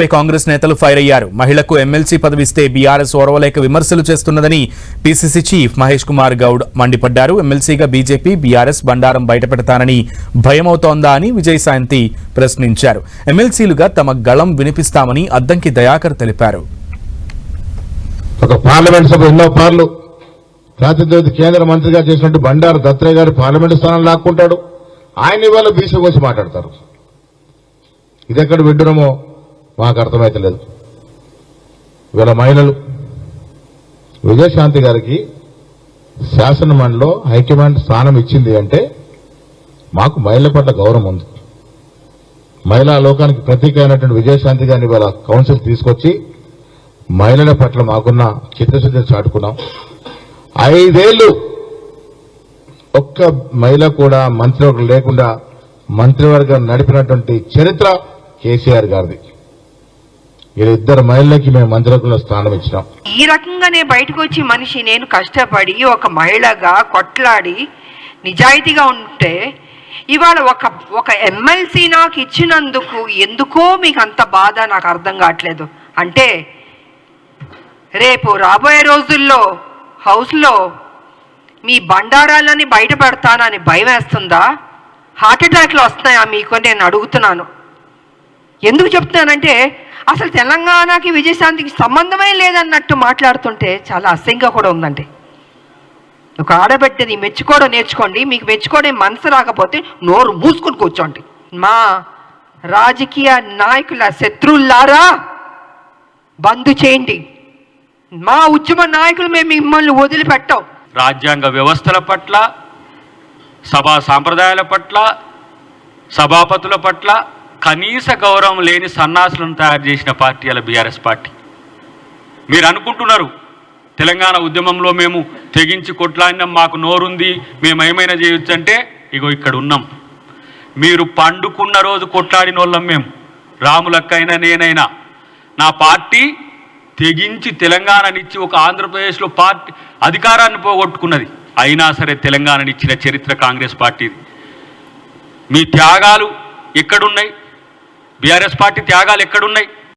పై కాంగ్రెస్ నేతలు ఫైర్ అయ్యారు. మహిళకు ఎమ్మెల్సీ పదవిస్తే బీఆర్ఎస్ ఓర్వలేక విమర్శలు చేస్తున్నదని పీసీసీ చీఫ్ మహేష్ కుమార్ గౌడ్ మండిపడ్డారు. ఎమ్మెల్సీగా బీజేపీ బీఆర్ఎస్ బండారం బయటపెడతానని భయమవుతోందా అని విజయశాంతి ప్రశ్నించారు. ఎమ్మెల్సీలుగా తమ గళం వినిపిస్తామని అద్దంకి దయాకర్ తెలిపారు. ఒక పార్లమెంట్ సభ ఎన్నో పార్లు ప్రాతినిధ్య కేంద్ర మంత్రిగా చేసినట్టు బండారు దత్రేయ గారు పార్లమెంట్ స్థానం లాక్కుంటాడు. ఆయన ఇవాళ బీసీ వచ్చి మాట్లాడతారు. ఇది ఎక్కడ విడ్డరమో? మాకు అర్థమైతలేదు ఇవాళ మహిళలు విజయశాంతి గారికి శాసనమండలిలో హైకమాండ్ స్థానం ఇచ్చింది అంటే మాకు మహిళల పట్ల గౌరవం ఉంది. మహిళా లోకానికి ప్రతీక అయినటువంటి విజయశాంతి గారిని ఇవాళ కౌన్సిల్ తీసుకొచ్చి మహిళల పట్ల మాకున్న చిత్తశుద్ధిని చాటుకున్నాం. ఐదేళ్ళు ఒక్క మహిళ కూడా మంత్రివర్గం లేకుండా మంత్రివర్గం నడిపినటువంటి చరిత్ర కేసీఆర్ గారిది. వీళ్ళిద్దరు మహిళలకి మేము మంత్రివర్గంలో స్థానం ఇచ్చినాం. ఈ రకంగానే బయటకు వచ్చి మనిషి నేను కష్టపడి ఒక మహిళగా కొట్లాడి నిజాయితీగా ఉంటే ఇవాళ ఒక ఒక ఎమ్మెల్సీ నాకు ఇచ్చినందుకు ఎందుకో మీకు అంత బాధ నాకు అర్థం కావట్లేదు. అంటే రేపు రాబోయే రోజుల్లో హౌస్లో మీ బండారాలని బయట పెడతానని భయం వేస్తుందా? హార్ట్ అటాక్లు వస్తున్నాయా మీకు? నేను అడుగుతున్నాను. ఎందుకు చెప్తున్నానంటే అసలు తెలంగాణకి విజయశాంతికి సంబంధమే లేదన్నట్టు మాట్లాడుతుంటే చాలా అసహ్యంగా కూడా ఉందండి. ఒక ఆడబిడ్డని మెచ్చుకోవడం నేర్చుకోండి మీకు మెచ్చుకోవడం మనసు రాకపోతే నోరు మూసుకుని కూర్చోండి. మా రాజకీయ నాయకుల శత్రువులారా బంద్ చేయండి. మా ఉద్యమ నాయకులు మేము మిమ్మల్ని వదిలిపెట్టాం. రాజ్యాంగ వ్యవస్థల పట్ల సభా సాంప్రదాయాల పట్ల సభాపతుల పట్ల కనీస గౌరవం లేని సన్నాసులను తయారు చేసిన పార్టీ అలా బీఆర్ఎస్ పార్టీ. మీరు అనుకుంటున్నారు తెలంగాణ ఉద్యమంలో మేము తెగించి కొట్లాడినాం మాకు నోరుంది మేము ఏమైనా చేయొచ్చు అంటే ఇగో ఇక్కడ ఉన్నాం. మీరు పండుకున్న రోజు కొట్లాడిన వాళ్ళం మేము. రాములక్కైనా నేనైనా. నా పార్టీ తెగించి తెలంగాణనిచ్చి ఒక ఆంధ్రప్రదేశ్లో పార్టీ అధికారాన్ని పోగొట్టుకున్నది. అయినా సరే తెలంగాణనిచ్చిన చరిత్ర కాంగ్రెస్ పార్టీది. మీ త్యాగాలు ఎక్కడున్నాయి? బీఆర్ఎస్ పార్టీ త్యాగాలు ఎక్కడున్నాయి?